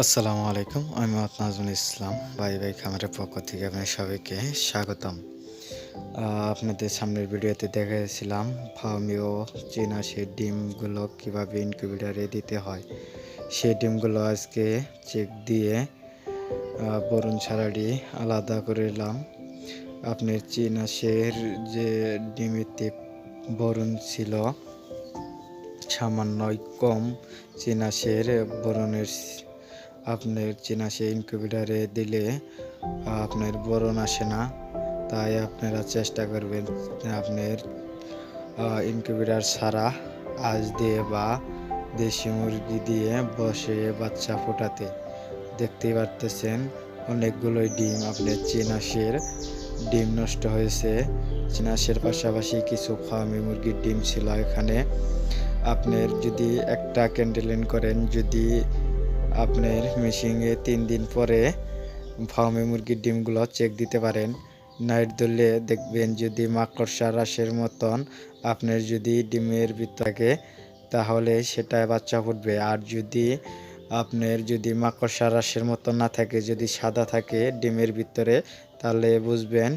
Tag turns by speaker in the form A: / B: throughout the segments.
A: আসসালামু আলাইকুম, আমি নাজমুল ইসলাম ভাই ভাই খামারের পক্ষ থেকে আপনার সবাইকে স্বাগতম। আপনাদের সামনের ভিডিওতে দেখাচ্ছিলাম ফার্মিও চীনা সেই ডিমগুলো কীভাবে ইনকিউবেটারে দিতে হয়। সেই ডিমগুলো আজকে চেক দিয়ে বরুণ ছাড়াটি আলাদা করে নিলাম আপনার চীনাশের যে ডিমেতে বরুণ ছিল সামান্যই কম চীনাশের বরণের আপনার চীনাশে ইনকিউবেটারে দিলে আপনার বরণ আসে না, তাই আপনারা চেষ্টা করবেন আপনার ইনকিউবেটার ছাড়া আজ দিয়ে বা দেশি মুরগি দিয়ে বসে বাচ্চা ফোটাতে। দেখতেই পারতেছেন অনেকগুলোই ডিম, আপনার চীনাশের ডিম নষ্ট হয়েছে। চীনাশের পাশাপাশি কিছু ফার্মি মুরগির ডিম ছিল এখানে। আপনার যদি একটা ক্যান্ডেলিন করেন, যদি আপনার মেশিনে তিন দিন পরে ফার্মে মুরগির ডিমগুলো চেক দিতে পারেন নাইট ধরলে দেখবেন যদি মাকড়সা রাসের মতন আপনার যদি ডিমের ভিতর থাকে, তাহলে সেটা বাচ্চা ফুটবে। আর যদি আপনার যদি মাকড়সা রাসের মতো না থাকে, যদি সাদা থাকে ডিমের ভিতরে, তাহলে বুঝবেন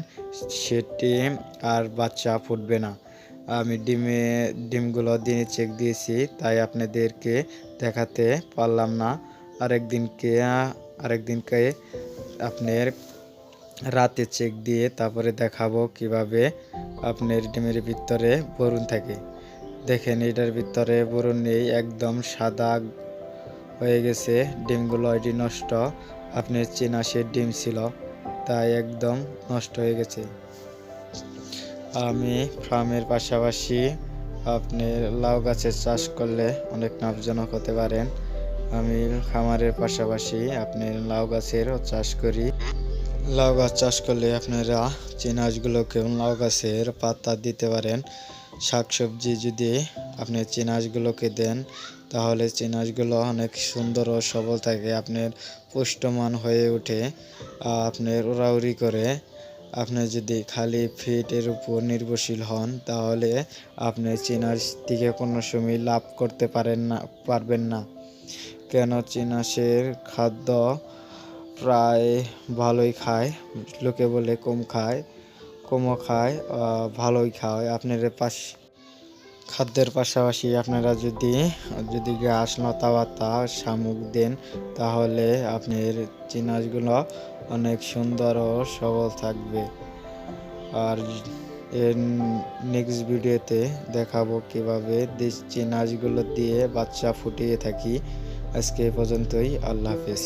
A: সেটি আর বাচ্চা ফুটবে না। আমি ডিমে, ডিমগুলো দিনে চেক দিয়েছি, তাই আপনাদেরকে দেখাতে পারলাম না। আরেকদিনকে আরেকদিনকে আপনার রাতে চেক দিয়ে তারপরে দেখাবো কীভাবে আপনার ডিমের ভিতরে বরুণ থাকে। দেখেন এটার ভিতরে বরুণ নেই, একদম সাদা হয়ে গেছে, ডিমগুলো এটি নষ্ট। আপনার চীনা সে ডিম ছিল, তাই একদম নষ্ট হয়ে গেছে। আমি ফার্মের পাশাপাশি আপনি লাউ গাছের চাষ করলে অনেক লাভজনক হতে পারেন আমি খামারের পাশাপাশি আপনি লাউ গাছেরও চাষ করি। লাউ গাছ চাষ করলে আপনারা চিনাজগুলোকে লাউ গাছের পাতা দিতে পারেন। শাকসবজি যদি আপনি চিনাজগুলোকে দেন, তাহলে চিনাজগুলো অনেক সুন্দর ও সবল থাকে, আপনার পুষ্টমান হয়ে ওঠে। আপনার উড়াউড়ি করে আপনি যদি খালি ফিটের উপর নির্ভরশীল হন, তাহলে আপনি চিনার থেকে কোনো সময় লাভ করতে পারেন না, পারবেন না। কেন? চিনাসের খাদ্য প্রায় ভালোই খায়, লোকে বলে কম খায়, কমও খায় ভালোই খায়। আপনার পাশ, খাদ্যের পাশাপাশি আপনারা যদি যদি ঘাস লতা শামুক দেন, তাহলে আপনার চিনাজগুলো অনেক সুন্দর ও সবল থাকবে। আর এর নেক্সট ভিডিওতে দেখাবো কীভাবে দেশ নাচগুলো দিয়ে বাচ্চা ফুটিয়ে থাকি। আজকে এ পর্যন্তই, আল্লাহ হাফেজ।